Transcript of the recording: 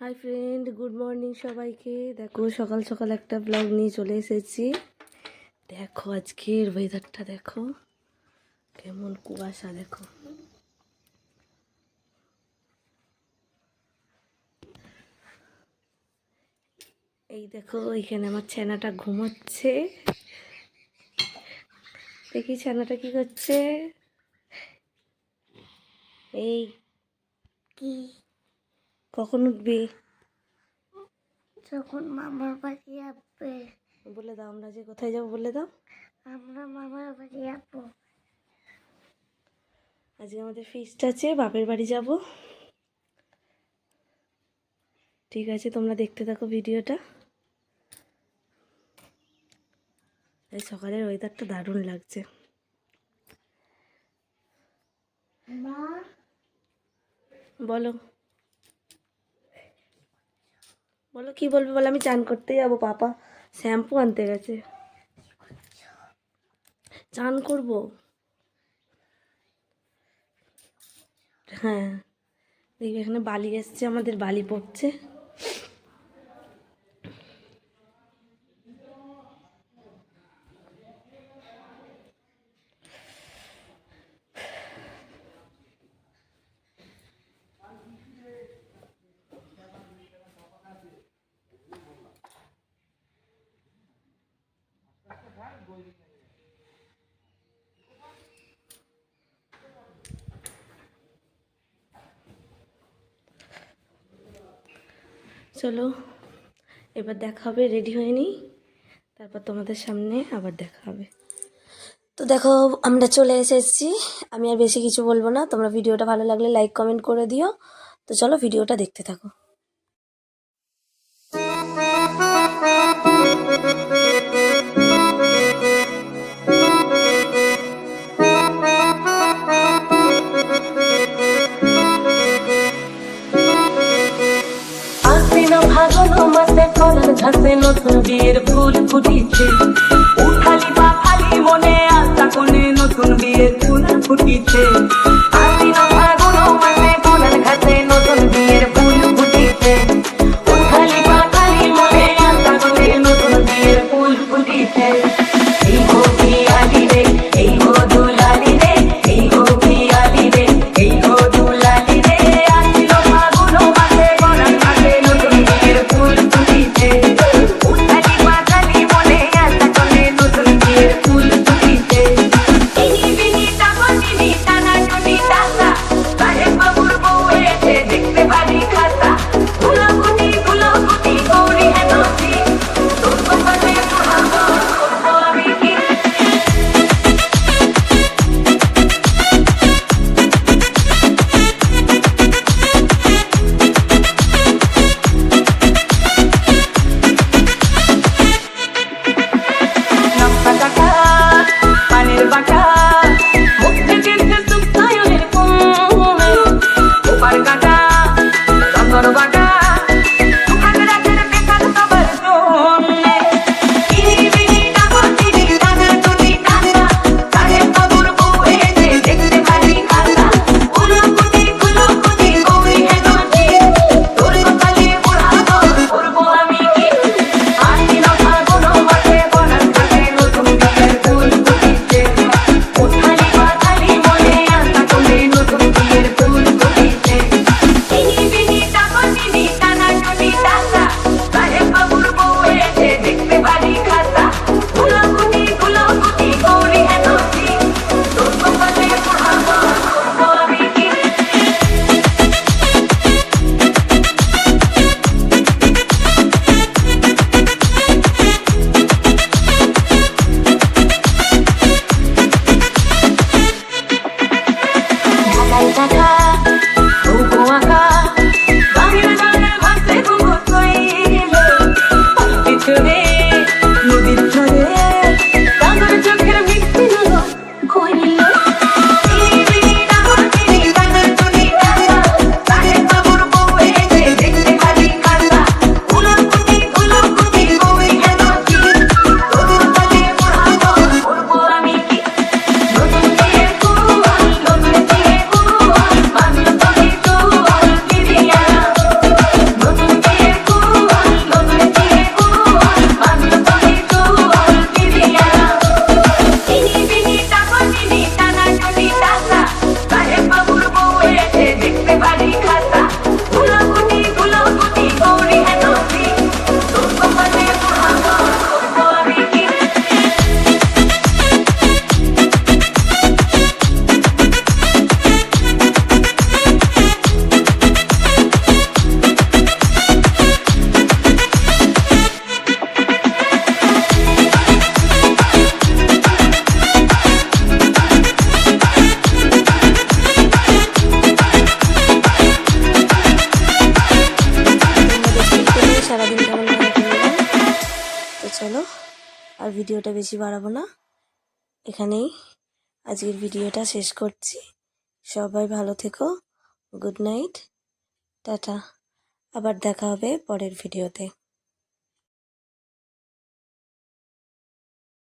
Hi friend good morning সবাইকে। দেখো, সকাল সকাল একটা ব্লগ নিয়ে চলে এসেছি। দেখো, আজকের ওয়েদারটা দেখো। কেমন কুয়াশা, দেখো। এই দেখো, এখানে আমার ছানাটা ঘুমোচ্ছে। দেখি, ছানাটা কি করছে? এই, কি কখন উঠবি? যখন মামার বাড়ি আসবে। বলে দাও আমরা যে কোথায় যাব বলে দাও। আমরা মামার বাড়ি যাব আজকে আমাদের ফিস্ট আছে বাপের বাড়ি যাব। ঠিক আছে তোমরা দেখতে থাকো ভিডিওটা। এই সকালের ওয়েদারটা দারুণ লাগছে। মা? বলো। বলো, কি বলবে বলে, আমি চান করতে যাব, পাপা। শ্যাম্পু আনতে গেছে। চান করব? হ্যাঁ। দেখবি এখানে বালি এসছে, আমাদের বালি পড়ছে। চলো, এবার দেখা হবে রেডি হয়ে নিই তারপর তোমাদের সামনে আবার দেখা হবে। তো দেখো, আমরা চলে এসেছি। আমি আর বেশি কিছু বলব না। তোমরা ভিডিওটা ভালো লাগলে লাইক কমেন্ট করে দিও। তো চলো, ভিডিওটা দেখতে থাকো। ঘাসে নতুন বিয়ের ফুল ফুটিছে। উঠালি বা খালি মনে আশা কোনে নতুন বিয়ের ফুল ফুটিছে। ভিডিওটা বেশি বাড়াবো না। এখানেই আজকের ভিডিওটা শেষ করছি। সবাই ভালো থেকো। Good night. টাটা। আবার দেখা হবে পরের ভিডিওতে।